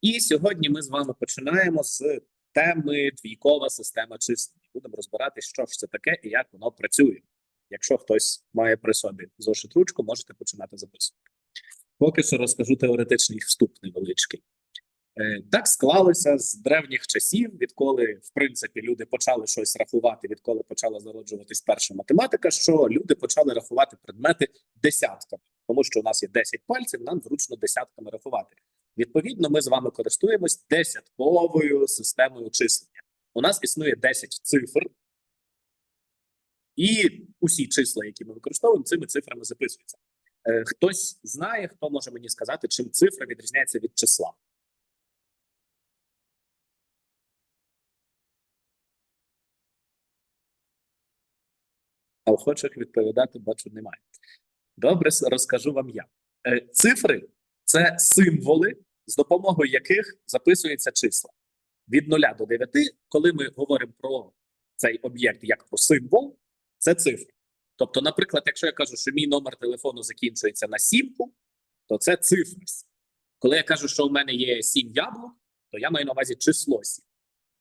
І сьогодні ми з вами починаємо з теми двійкова система числення. Будемо розбирати, що ж це таке і як воно працює. Якщо хтось має при собі зошит ручку, можете починати записувати. Поки що розкажу теоретичний вступ невеличкий. Е, Так склалося з древніх часів, відколи в принципі люди почали щось рахувати, відколи почала зароджуватись перша математика, що люди почали рахувати предмети десятками, тому що у нас є 10 пальців, нам зручно десятками рахувати. Відповідно, ми з вами користуємось десятковою системою числення. У нас існує 10 цифр, і усі числа, які ми використовуємо, цими цифрами записуються. Е, Хтось знає, хто може мені сказати, чим цифра відрізняється від числа. А охочих відповідати, бачу, немає. Добре, розкажу вам я. Е, Цифри це символи, з допомогою яких записуються числа. Від 0 до 9, коли ми говоримо про цей об'єкт як про символ, це цифри. Тобто, наприклад, якщо я кажу, що мій номер телефону закінчується на сімку, то це цифра. Коли я кажу, що у мене є 7 яблук, то я маю на увазі число 7.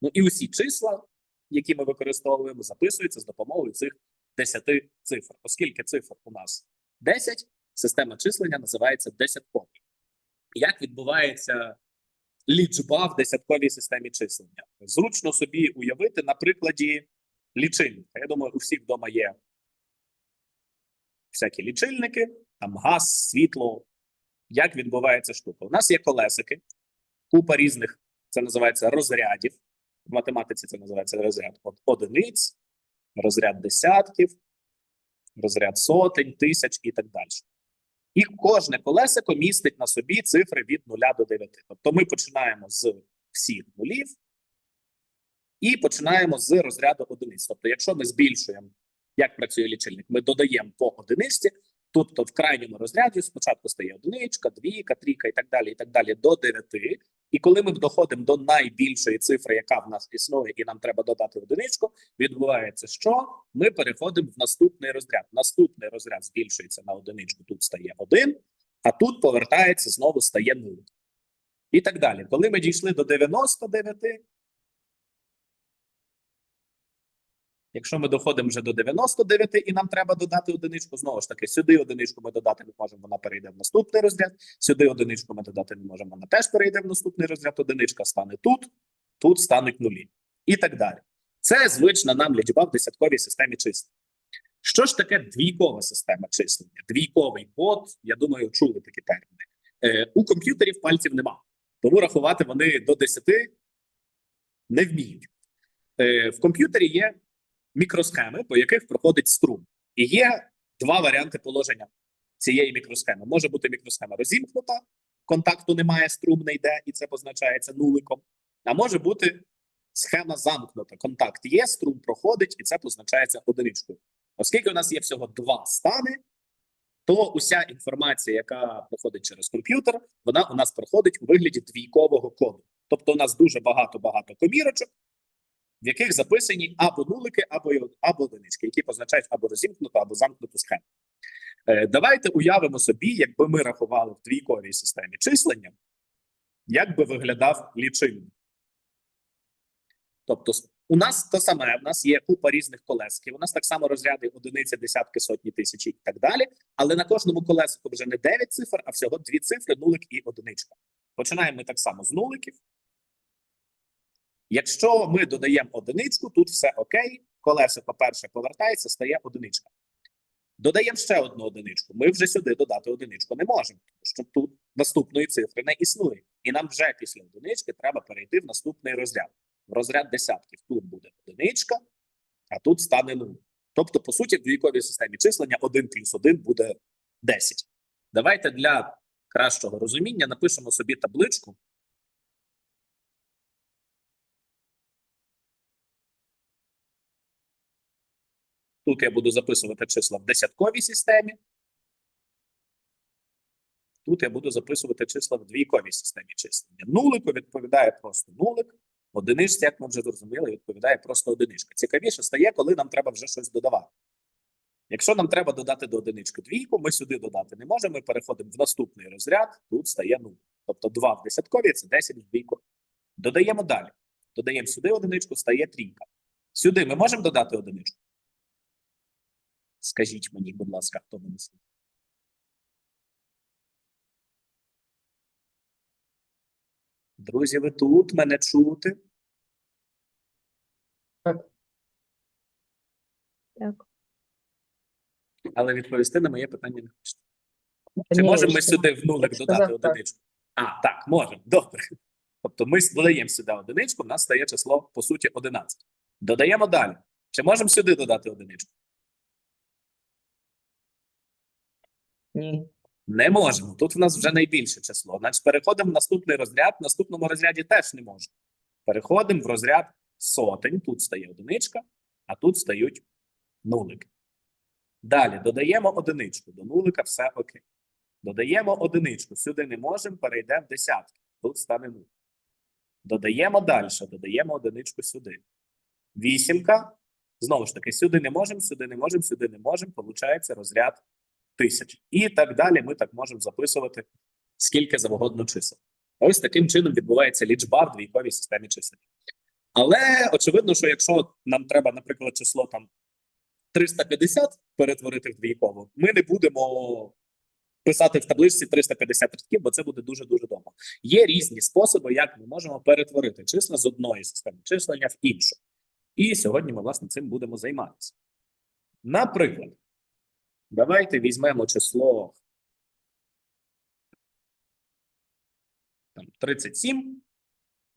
Ну і усі числа, які ми використовуємо, записуються з допомогою цих 10 цифр. Оскільки цифр у нас 10, система числення називається десятковою. Як відбувається лічба в десятковій системі числення? Зручно собі уявити на прикладі лічильника. Я думаю, у всіх вдома є всякі лічильники, там газ, світло. Як відбувається штука? У нас є колесики, купа різних, це називається розрядів. В математиці це називається розряд од- одиниць, розряд десятків, розряд сотень, тисяч і так далі. І кожне колесико містить на собі цифри від 0 до 9. Тобто ми починаємо з всіх нулів і починаємо з розряду одиниць. Тобто, якщо ми збільшуємо, як працює лічильник, ми додаємо по одиничці, тобто в крайньому розряді спочатку стає одиничка, двійка, трійка і так далі, і так далі до 9. І коли ми доходимо до найбільшої цифри, яка в нас існує, і нам треба додати одиничку, відбувається, що ми переходимо в наступний розряд. Наступний розряд збільшується на одиничку, тут стає один, а тут повертається знову стає 0. І так далі. Коли ми дійшли до 99, якщо ми доходимо вже до 99 і нам треба додати одиничку, знову ж таки, сюди одиничку ми додати не можемо, вона перейде в наступний розряд. Сюди одиничку ми додати не можемо, вона теж перейде в наступний розряд. Одиничка стане тут, тут стануть нулі. І так далі. Це звична нам лічба в десятковій системі числення. Що ж таке двійкова система числення? Двійковий код, я думаю, чули такі терміни. Е, у комп'ютерів пальців нема, тому рахувати вони до 10 не вміють. Е, в комп'ютері є мікросхеми, по яких проходить струм. І є два варіанти положення цієї мікросхеми. Може бути мікросхема розімкнута, контакту немає, струм не йде, і це позначається нуликом. А може бути схема замкнута. Контакт є, струм проходить, і це позначається одиничкою. Оскільки у нас є всього два стани, то уся інформація, яка проходить через комп'ютер, вона у нас проходить у вигляді двійкового коду. Тобто, у нас дуже багато-багато комірочок, в яких записані або нулики, або, або одинички, які позначають або розімкнуту, або замкнуту схему. Е, давайте уявимо собі, якби ми рахували в двійковій системі числення, як би виглядав лічильник. Тобто, у нас те саме, у нас є купа різних колесків, у нас так само розряди одиниці, десятки, сотні, тисячі і так далі. Але на кожному колесику вже не 9 цифр, а всього дві цифри, нулик і одиничка. Починаємо ми так само з нуликів. Якщо ми додаємо одиничку, тут все окей. Колесико перше повертається, стає одиничка. Додаємо ще одну одиничку. Ми вже сюди додати одиничку не можемо, тому що тут наступної цифри не існує. І нам вже після одинички треба перейти в наступний розряд. В розряд десятків тут буде одиничка, а тут стане 0. Тобто, по суті, в двійковій системі числення 1 плюс 1 буде 10. Давайте для кращого розуміння напишемо собі табличку. Тут я буду записувати числа в десятковій системі. Тут я буду записувати числа в двійковій системі числення. Нулику відповідає просто нулик. Одиничці, як ми вже зрозуміли, відповідає просто одиничка. Цікавіше стає, коли нам треба вже щось додавати. Якщо нам треба додати до одинички двійку, ми сюди додати не можемо. Ми переходимо в наступний розряд, тут стає 0. Тобто 2 в десятковій це 10 в двійковій. Додаємо далі. Додаємо сюди одиничку, стає трійка. Сюди ми можемо додати одиничку? Скажіть мені, будь ласка, хто мене слухає? Друзі, ви тут мене чути? Так. Але відповісти на моє питання не хочете. Чи ні, можемо ми сюди в нулик додати сказав, так. одиничку? А, так, можемо. Добре. Тобто ми додаємо сюди одиничку, в нас стає число, по суті, 11. Додаємо далі. Чи можемо сюди додати одиничку? Ні. Не можемо. Тут в нас вже найбільше число. Значить, переходимо в наступний розряд. В наступному розряді теж не можемо. Переходимо в розряд сотень. Тут стає одиничка, а тут стають нулики. Далі додаємо одиничку. До нулика все окей. Додаємо одиничку. Сюди не можемо, перейдемо в десятки. Тут стане нуль. Додаємо далі, додаємо одиничку сюди. Вісімка. Знову ж таки, сюди не можемо, сюди не можемо, сюди не можемо. Получається розряд тисяч. І так далі ми так можемо записувати скільки завгодно чисел. Ось таким чином відбувається лічба в двійковій системі чисел. Але очевидно, що якщо нам треба, наприклад, число там 350 перетворити в двійкову, ми не будемо писати в табличці 350 рядків, бо це буде дуже-дуже довго. Є різні способи, як ми можемо перетворити числа з одної системи числення в іншу. І сьогодні ми, власне, цим будемо займатися. Наприклад, давайте візьмемо число там, 37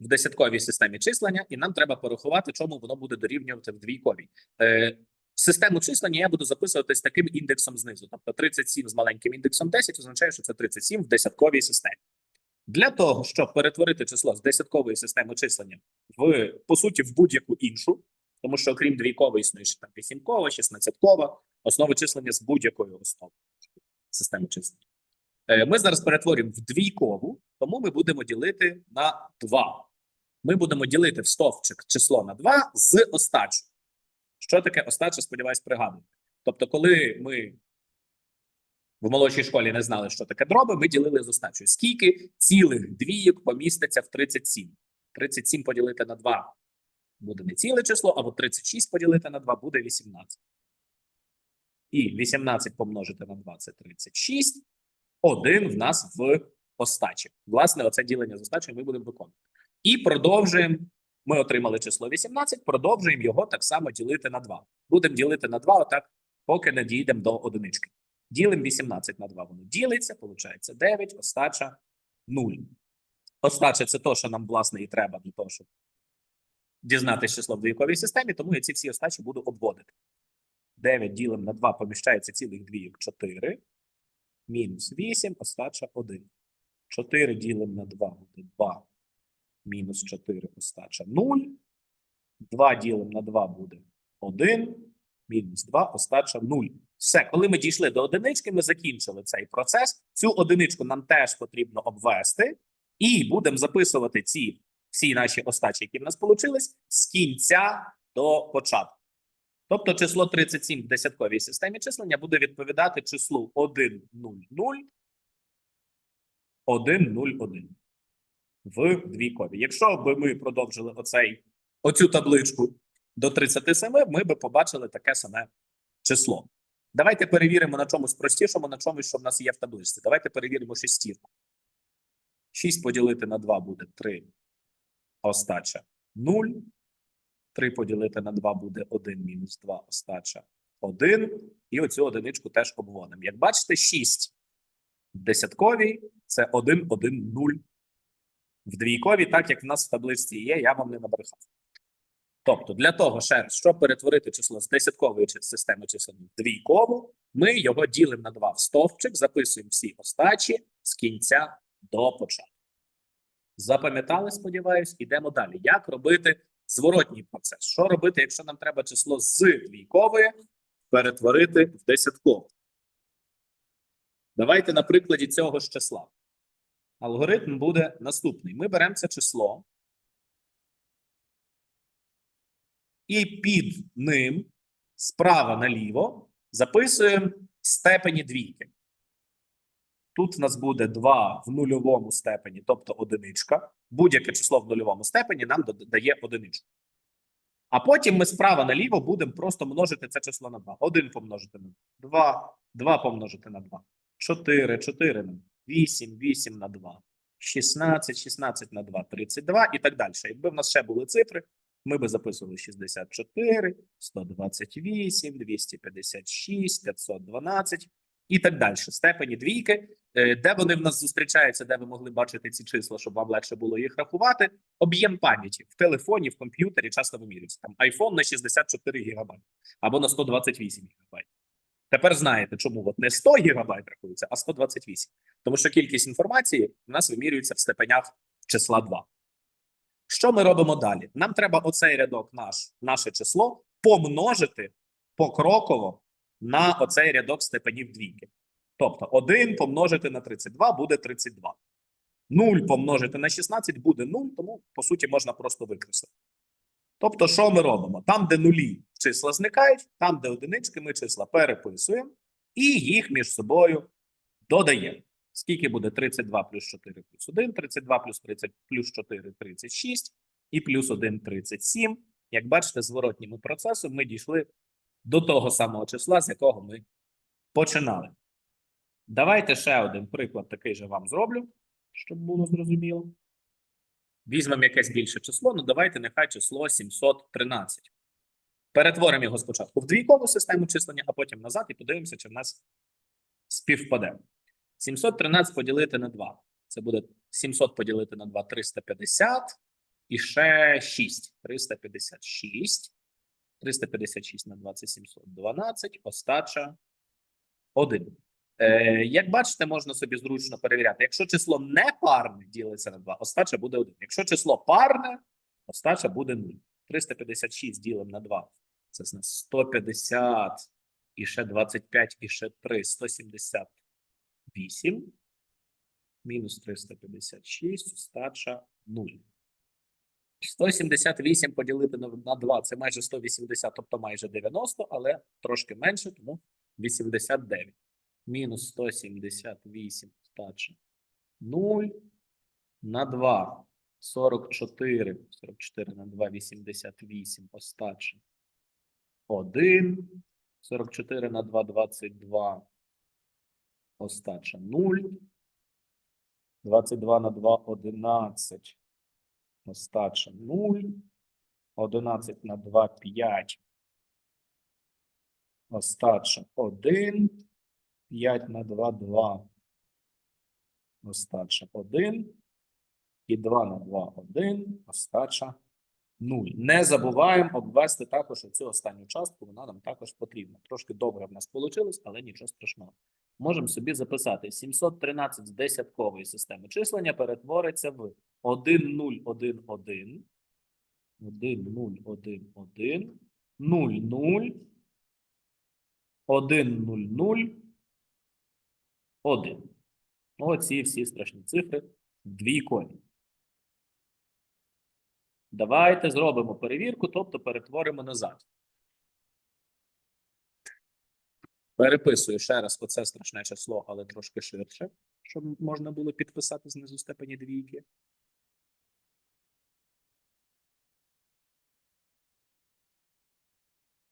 в десятковій системі числення, і нам треба порахувати, чому воно буде дорівнювати в двійковій. Е, систему числення я буду записувати з таким індексом знизу. Тобто 37 з маленьким індексом 10 означає, що це 37 в десятковій системі. Для того, щоб перетворити число з десяткової системи числення в, по суті, в будь-яку іншу, тому що окрім двійкової існує ще там вісімкова, шістнадцяткова, основи числення з будь-якої основи системи числення. Е, Ми зараз перетворюємо в двійкову, тому ми будемо ділити на 2. Ми будемо ділити в стовпчик число на 2 з остачою. Що таке остача, сподіваюсь, пригадуєте. Тобто, коли ми в молодшій школі не знали, що таке дроби, ми ділили з остачою. Скільки цілих двійок поміститься в 37? 37 поділити на 2 буде не ціле число, або 36 поділити на 2 буде 18. І 18 помножити на 2 це 36. Один в нас в остачі. Власне, оце ділення з остачею ми будемо виконувати. І продовжуємо. Ми отримали число 18, продовжуємо його так само ділити на 2. Будемо ділити на 2, отак, поки не дійдемо до одинички. Ділимо 18 на 2, воно ділиться, виходить 9, остача 0. Остача це то, що нам, власне, і треба для того, щоб дізнатися число в двійковій системі, тому я ці всі остачі буду обводити. 9 ділимо на 2, поміщається цілих двійок 4, мінус 8, остача 1. 4 ділимо на 2 буде 2, мінус 4, остача 0. 2 ділимо на 2 буде 1, мінус 2, остача 0. Все, коли ми дійшли до одинички, ми закінчили цей процес. Цю одиничку нам теж потрібно обвести, і будемо записувати ці всі наші остачі, які в нас получились, з кінця до початку. Тобто число 37 в десятковій системі числення буде відповідати числу 1, 0, 0, 1, 0, 1 в двійковій. Якщо б ми продовжили оцей, оцю табличку до 37, ми б побачили таке саме число. Давайте перевіримо на чомусь простішому, на чомусь, що в нас є в табличці. Давайте перевіримо шестірку. 6 поділити на 2 буде 3. Остача 0. 3 поділити на 2 буде 1 мінус 2 остача 1. І оцю одиничку теж обводимо. Як бачите, 6 в десятковій це 1, 1, 0. В двійковій, так як в нас в табличці є, я вам не набрехав. Тобто, для того, ще раз, щоб перетворити число з десяткової системи чисел в двійкову, ми його ділимо на 2 в стовпчик, записуємо всі остачі з кінця до початку. Запам'ятали, сподіваюсь, ідемо далі. Як робити зворотній процес? Що робити, якщо нам треба число з двійкової перетворити в десяткову? Давайте на прикладі цього ж числа. Алгоритм буде наступний. Ми беремо це число і під ним справа наліво записуємо степені двійки. Тут в нас буде 2 в нульовому степені, тобто одиничка. Будь-яке число в нульовому степені нам дода- дає одиничку. А потім ми справа наліво будемо просто множити це число на 2. 1 помножити на 2, 2 помножити на 2, 4, 4 на 8, 8 на 2, 16, 16 на 2, 32 і так далі. Якби в нас ще були цифри, ми би записували 64, 128, 256, 512 і так далі. Степені двійки, де вони в нас зустрічаються, де ви могли бачити ці числа, щоб вам легше було їх рахувати. Об'єм пам'яті в телефоні, в комп'ютері часто вимірюється. Там iPhone на 64 гігабайт або на 128 гігабайт. Тепер знаєте, чому от не 100 гігабайт рахується, а 128. Тому що кількість інформації у нас вимірюється в степенях числа 2. Що ми робимо далі? Нам треба оцей рядок, наш, наше число, помножити покроково на оцей рядок степенів двійки. Тобто 1 помножити на 32 буде 32. 0 помножити на 16 буде 0, тому по суті можна просто викреслити. Тобто, що ми робимо? Там, де нулі числа зникають, там, де одинички, ми числа переписуємо і їх між собою додаємо. Скільки буде 32 плюс 4 плюс 1, 32 плюс 30 плюс 4 36 і плюс 1 37. Як бачите, зворотнім процесом ми дійшли до того самого числа, з якого ми починали. Давайте ще один приклад такий же вам зроблю, щоб було зрозуміло. Візьмемо якесь більше число, ну давайте нехай число 713. Перетворимо його спочатку в двійкову систему числення, а потім назад і подивимося, чи в нас співпаде. 713 поділити на 2. Це буде 700 поділити на 2 350 і ще 6. 356. 356 на 2 це 712. Остача 1. Е, як бачите, можна собі зручно перевіряти. Якщо число не парне ділиться на 2, остача буде 1. Якщо число парне, остача буде 0. 356 ділимо на 2. Це 150 і ще 25 і ще 3 178. Мінус 356, остача 0. 178 поділити на, на 2 це майже 180, тобто майже 90, але трошки менше, тому 89 мінус 178 стача 0 на 2 44 44 на 2 88 остача 1 44 на 2 22 остача 0 22 на 2 11 остача 0 11 на 2 5 остача 1 5 на 2 2. Остача 1. І 2 на 2 1. Остача 0. Не забуваємо обвести також цю останню частку, вона нам також потрібна. Трошки добре в нас вийшло, але нічого страшного. Можемо собі записати 713 з десяткової системи числення перетвориться в 1 0 1 1 1 0 1 1 0 0 1 0 0 1. Оці всі страшні цифри двійкові. Давайте зробимо перевірку, тобто перетворимо назад. Переписую ще раз оце страшне число, але трошки ширше, щоб можна було підписати знизу степені двійки.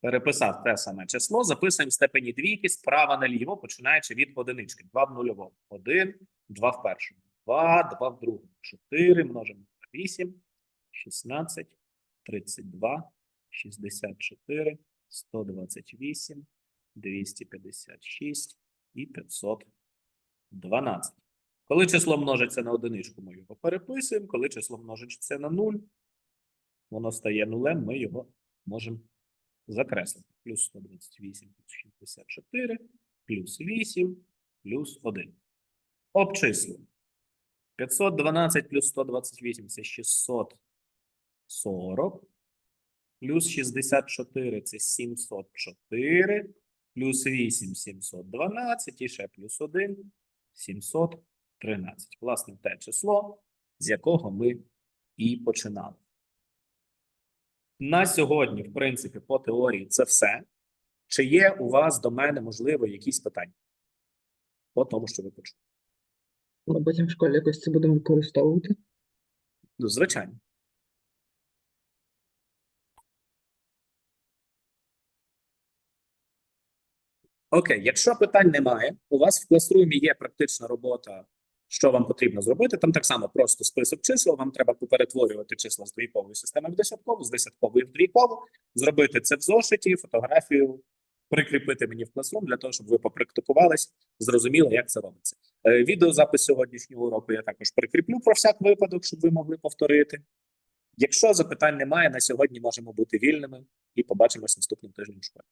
Переписав те саме число, записуємо степені двійки справа наліво, починаючи від одинички. 2 в нульовому. 1, 2 в першому. 2, 2 в другому. 4 множимо на 8, 16, 32, 64, 128, 256 і 512. Коли число множиться на одиничку, ми його переписуємо. Коли число множиться на 0, воно стає нулем, ми його можемо закреслити. Плюс 128, плюс 64, плюс 8, плюс 1. Обчислюємо. 512 плюс 128 – це 640. Плюс 64 – це 704. Плюс 8 – 712. І ще плюс 1 – 713. Власне, те число, з якого ми і починали. На сьогодні, в принципі, по теорії це все. Чи є у вас до мене, можливо, якісь питання? По тому, що ви почули. Ми потім в школі якось це будемо використовувати. Ну, звичайно. Окей, якщо питань немає, у вас в класрумі є практична робота, що вам потрібно зробити. Там так само просто список чисел. Вам треба поперетворювати числа з двійкової системи в десяткову, з десяткової в двійкову, зробити це в зошиті, фотографію, прикріпити мені в класрум для того, щоб ви попрактикувались, зрозуміли, як це робиться. Е, Відеозапис сьогоднішнього уроку я також прикріплю про всяк випадок, щоб ви могли повторити. Якщо запитань немає, на сьогодні можемо бути вільними і побачимось наступним тижнем у школі.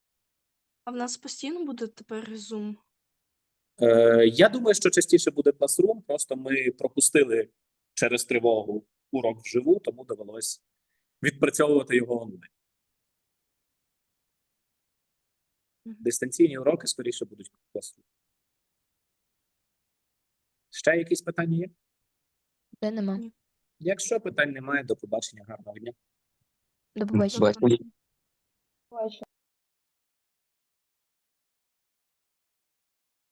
А в нас постійно буде тепер Zoom? Е, я думаю, що частіше буде Classroom, просто ми пропустили через тривогу урок вживу, тому довелось відпрацьовувати його онлайн. Дистанційні уроки скоріше будуть Classroom. Ще якісь питання є? Де нема. Якщо питань немає, до побачення, гарного дня. До побачення. Добре. Бачення.